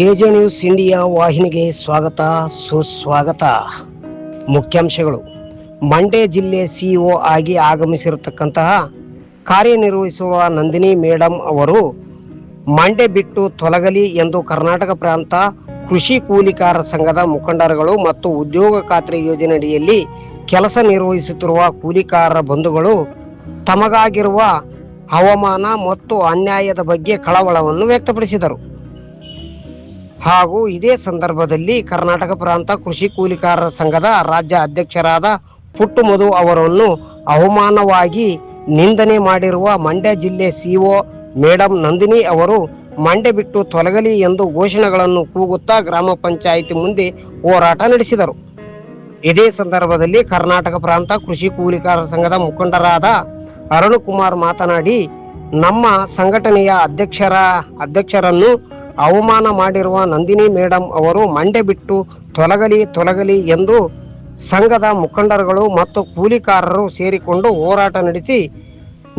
K J news India ವಾಹಿನಿಗೆ ಸ್ವಾಗತ, ಸುಸ್ವಾಗತ. ಮುಖ್ಯಾಂಶಗಳು. ಮಂಡ್ಯ ಜಿಲ್ಲೆ ಸಿಇಒ ಆಗಿ ಆಗಮಿಸಿರತಕ್ಕಂತಹ ಕಾರ್ಯನಿರ್ವಹಿಸುವ ನಂದಿನಿ ಮೇಡಮ್ ಅವರು, ಮಂಡ್ಯ ಬಿಟ್ಟು ತೊಲಗಲಿ ಎಂದು ಕರ್ನಾಟಕ ಪ್ರಾಂತ ಕೃಷಿ ಕೂಲಿಕಾರ ಸಂಘದ ಮುಖಂಡರುಗಳು ಮತ್ತು ಉದ್ಯೋಗ ಖಾತ್ರಿ ಯೋಜನೆಯಡಿಯಲ್ಲಿ ಕೆಲಸ ನಿರ್ವಹಿಸುತ್ತಿರುವ ಕೂಲಿಕಾರರ ಬಂಧುಗಳು ತಮಗಾಗಿರುವ ಹವಾಮಾನ ಮತ್ತು ಅನ್ಯಾಯದ ಬಗ್ಗೆ ಕಳವಳವನ್ನು ವ್ಯಕ್ತಪಡಿಸಿದರು. ಹಾಗೂ ಇದೇ ಸಂದರ್ಭದಲ್ಲಿ ಕರ್ನಾಟಕ ಪ್ರಾಂತ ಕೃಷಿ ಕೂಲಿಕಾರರ ಸಂಘದ ರಾಜ್ಯ ಅಧ್ಯಕ್ಷರಾದ ಪುಟ್ಟು ಮಧು ಅವರನ್ನು ಅವಮಾನವಾಗಿ ನಿಂದನೆ ಮಾಡಿರುವ ಮಂಡ್ಯ ಜಿಲ್ಲೆ ಸಿಒ ಮೇಡಂ ನಂದಿನಿ ಅವರು ಮಂಡ್ಯ ಬಿಟ್ಟು ತೊಲಗಲಿ ಎಂದು ಘೋಷಣೆಗಳನ್ನು ಕೂಗುತ್ತಾ ಗ್ರಾಮ ಪಂಚಾಯಿತಿ ಮುಂದೆ ಹೋರಾಟ ನಡೆಸಿದರು. ಇದೇ ಸಂದರ್ಭದಲ್ಲಿ ಕರ್ನಾಟಕ ಪ್ರಾಂತ ಕೃಷಿ ಕೂಲಿಕಾರರ ಸಂಘದ ಮುಖಂಡರಾದ ಅರುಣ್ ಕುಮಾರ್ ಮಾತನಾಡಿ, ನಮ್ಮ ಸಂಘಟನೆಯ ಅಧ್ಯಕ್ಷರ ಅಧ್ಯಕ್ಷರನ್ನು ಅವಮಾನ ಮಾಡಿರುವ ನಂದಿನಿ ಮೇಡಮ್ ಅವರು ಮಂಡೆ ಬಿಟ್ಟು ತೊಲಗಲಿ ತೊಲಗಲಿ ಎಂದು ಸಂಘದ ಮುಖಂಡರುಗಳು ಮತ್ತು ಕೂಲಿಕಾರರು ಸೇರಿಕೊಂಡು ಹೋರಾಟ ನಡೆಸಿ,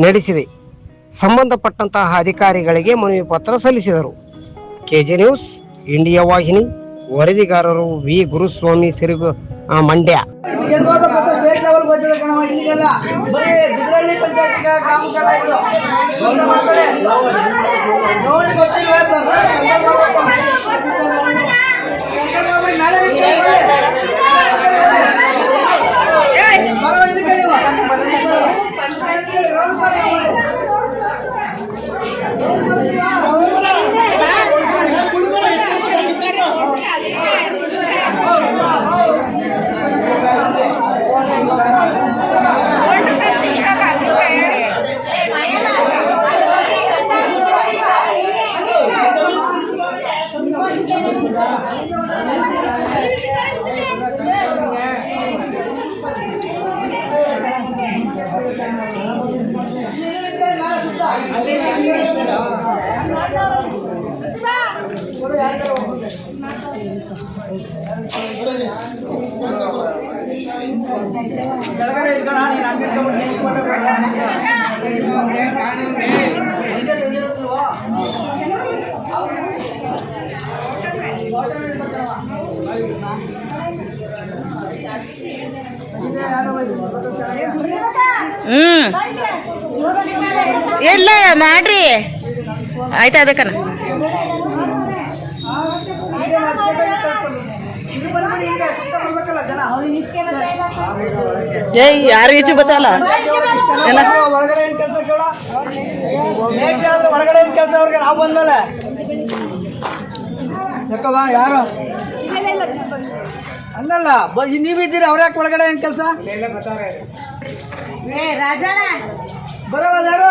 ನಡೆಸಿದೆ. ಸಂಬಂಧಪಟ್ಟಂತಹ ಅಧಿಕಾರಿಗಳಿಗೆ ಮನವಿ ಪತ್ರ ಸಲ್ಲಿಸಿದರು. ಕೆಜೆ ನ್ಯೂಸ್, ಇಂಡಿಯಾ ವಾಹಿನಿ, ವರದಿಗಾರರು ವಿ. ಗುರುಸ್ವಾಮಿ ಸಿರುಗು ಮಂಡ್ಯ. ಹ್ಮ್. ಇಲ್ಲ ಮಾಡ್ರಿ. ಆಯ್ತಾ ಅದಕ್ಕನ? ಏಯ್ ಯಾರು ಈಚೆ ಬತ್ತಲ್ಲ ಒಳಗಡೆ ಏನ್ ಕೆಲಸ ಕೇಳ? ಆದ್ರೆ ಒಳಗಡೆ ಏನ್ ಕೆಲಸ ಅವ್ರಿಗೆ? ನಾವು ಬಂದ್ಮೇಲೆ. ಯಾಕವ್ವ ಯಾರು? ಹಂಗಲ್ಲ ನೀವಿದ್ದೀರಿ ಅವ್ರ ಯಾಕೆ ಒಳಗಡೆ ಏನ್ ಕೆಲಸ? ಬರೋಲ್ಲ ಯಾರು?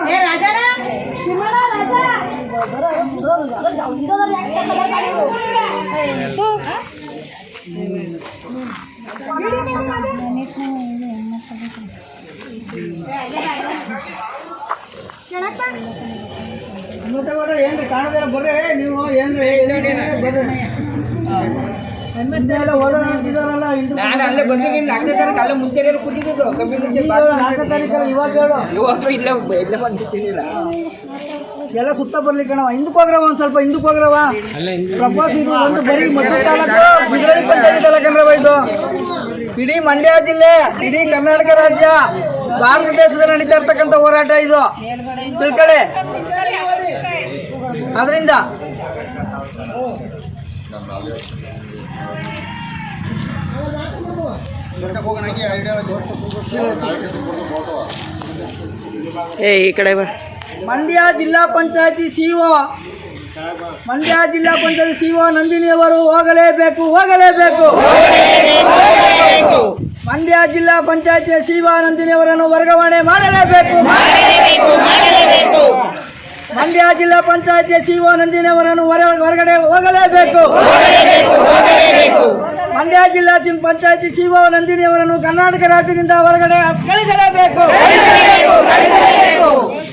ಮತ್ತೆ ಕೂಡ ಏನ್ರಿ ಕಾಣದಿಲ್ಲ ಬರ್ರಿ ನೀವು ಏನ್ರಿ? ಬರ್ರಿ ನಾನು ಅಲ್ಲೇ ಬಂದಿದ್ದೀನಿ ನಾಲ್ಕನೇ ತಾರೀಕು ಅಲ್ಲೇ ಮುಂಚೆನೇ ಕೂತಿದ್ದು. ಕಮ್ಮಿ ಮುಂಚೆ ಈಗ ಹೇಳು, ನಾಲ್ಕನೇ ತಾರೀಕಲ್ಲ ಇವಾಗ ಹೇಳು. ಇವತ್ತು ಇಲ್ಲೇ ಇಲ್ಲೇ ಬಂದಿದ್ದೀನಿಲ್ಲ ಎಲ್ಲ ಸುತ್ತ ಬರ್ಲಿಕ್ಕೆ ಕಣವ ಹಿಂದಕ್ಕೆ ಹೋಗ್ರವ ಒಂದ್ ಸ್ವಲ್ಪ ಹಿಂದಕ್ಕೆ ಹೋಗ್ರವ ಪ್ರಪೋಸ್ ಇದು ಒಂದು ಬರೀ ಮದ್ದು ತಾಲೂಕು ಬಿದ್ರಳ್ಳಿ ಪಂಚಾಯತಿ ಕಣ್ರವ ಇದು. ಇಡೀ ಮಂಡ್ಯ ಜಿಲ್ಲೆ ಇಡೀ ಕರ್ನಾಟಕ ರಾಜ್ಯ. ಭಾರತ ದೇಶದಲ್ಲಿ ನಡೀತಾ ಇರ್ತಕ್ಕಂಥ ಹೋರಾಟ ಇದು. ತಿಳ್ಕೊಳ್ಳಿ. ಅದರಿಂದ ಏ ಈ ಕಡೆ ಮಂಡ್ಯ ಜಿಲ್ಲಾ ಪಂಚಾಯತಿ ಸಿಒ ಮಂಡ್ಯ ಜಿಲ್ಲಾ ಪಂಚಾಯತ್ ಸಿಒ ನಂದಿನಿ ಅವರು ಹೋಗಲೇಬೇಕು ಹೋಗಲೇಬೇಕು. ಮಂಡ್ಯ ಜಿಲ್ಲಾ ಪಂಚಾಯತಿಯ ಸಿಒ ನಂದಿನಿ ಅವರನ್ನು ವರ್ಗಾವಣೆ ಮಾಡಲೇಬೇಕು. ಮಂಡ್ಯ ಜಿಲ್ಲಾ ಪಂಚಾಯತಿಯ ಸಿಒ ನಂದಿನಿ ಅವರನ್ನು ಹೊರ- ಹೊರಗಡೆ ಹೋಗಲೇಬೇಕು. ಮಂಡ್ಯ ಜಿಲ್ಲಾ ಪಂಚಾಯತಿ ಸಿಒ ನಂದಿನಿ ಅವರನ್ನು ಕರ್ನಾಟಕ ರಾಜ್ಯದಿಂದ ಹೊರಗಡೆ ಕಳಿಸಲೇಬೇಕು.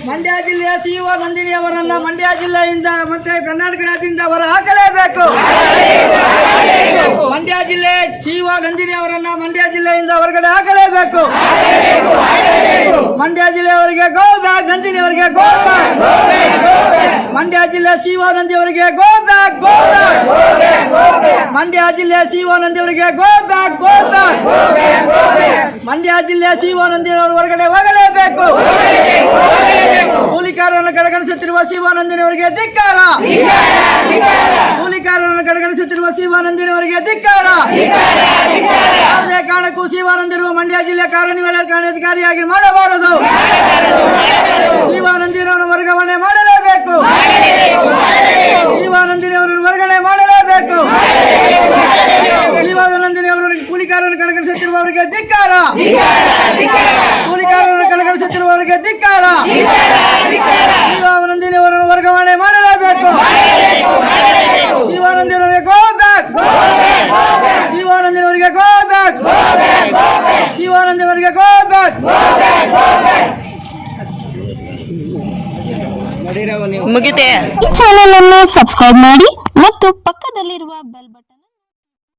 ಮಂಡ್ಯ ಜಿಲ್ಲೆಯ ಸಿಇಒ ನಂದಿನಿ ಅವರನ್ನ ಮಂಡ್ಯ ಜಿಲ್ಲೆಯಿಂದ ಮತ್ತೆ ಕರ್ನಾಟಕ ರಾಜ್ಯದಿಂದ ಹೊರ ಹಾಕಲೇಬೇಕು. ಮಂಡ್ಯ ಜಿಲ್ಲೆ ಸಿಇಒ ನಂದಿನಿ ಅವರನ್ನ ಮಂಡ್ಯ ಜಿಲ್ಲೆಯಿಂದ ಹೊರಗಡೆ ಹಾಕಲೇಬೇಕು. ಮಂಡ್ಯ ಜಿಲ್ಲೆಯವರಿಗೆ ಗೋ ಬ್ಯಾಗ್ ನಂದಿನಿ ಅವರಿಗೆ ಗೋ ಬ್ಯಾಗ್ ಮಂಡ್ಯ ಜಿಲ್ಲೆ ಶಿವಾನಂದಿ ಅವರಿಗೆ go back go back Mandya ಜಿಲ್ಲೆ ಶಿವಾನಂದಿ ಅವರಿಗೆ go back go back Mandya ಜಿಲ್ಲೆಯ ಶಿವಾನಂದಿನವರು ಹೊರಗಡೆ ಹೋಗಲೇಬೇಕು. ಕೂಲಿಕಾರರನ್ನು ಕಡೆಗಣಿಸುತ್ತಿರುವ ಶಿವಾನಂದಿನವರಿಗೆ ಧಿಕ್ಕಾರ. ಕೂಲಿಕಾರರನ್ನು ಕಡೆಗಣಿಸುತ್ತಿರುವ ಶಿವಾನಂದಿನವರಿಗೆ ಧಿಕ್ಕಾರ. ಯಾವುದೇ ಕಾರಣಕ್ಕೂ ಶಿವಾನಂದಿರುವ ಮಂಡ್ಯ ಜಿಲ್ಲೆ ಕಾರ್ಯನಿರ್ವಹಣಾಧಿಕಾರಿಯಾಗಿ ಮಾಡಬಾರದು. ಶಿವಾನಂದಿನವರು ವರ್ಗಾವಣೆ ಮಾಡಲೇಬೇಕು ಶಿವಾನಂದಿನವರನ್ನು ವರ್ಗಾವಣೆ ಮಾಡಲೇಬೇಕು ಶಿವಾನಂದಿನವರು ಕೂಲಿಕಾರರನ್ನು ಕಡೆಗಣಿಸುತ್ತಿರುವವರಿಗೆ ಧಿಕ್ಕಾರ. ಕೂಲಿಕಾರರನ್ನು ಕಡೆಗಣಿಸುತ್ತಿರುವವರಿಗೆ ಧಿಕ್ಕಾರ. ಜೀವಾನಂದಿನವರನ್ನು ವರ್ಗಾವಣೆ ಮಾಡಲೇಬೇಕು. ಜೀವಾನಂದಿನವರಿಗೆ ಗೋ ಬ್ಯಾಕ್. ಜೀವಾನಂದಿನವರಿಗೆ ಗೋ ಬ್ಯಾಕ್. ಶಿವಾನಂದಿನವರಿಗೆ ಗೋ ಬ್ಯಾಕ್. ಮುಗಿತೆ. ಈ ಚಾನೆಲ್ ಅನ್ನು ಸಬ್ಸ್ಕ್ರೈಬ್ ಮಾಡಿ ಮತ್ತು ಪಕ್ಕದಲ್ಲಿರುವ ಬೆಲ್ ಬಟನ್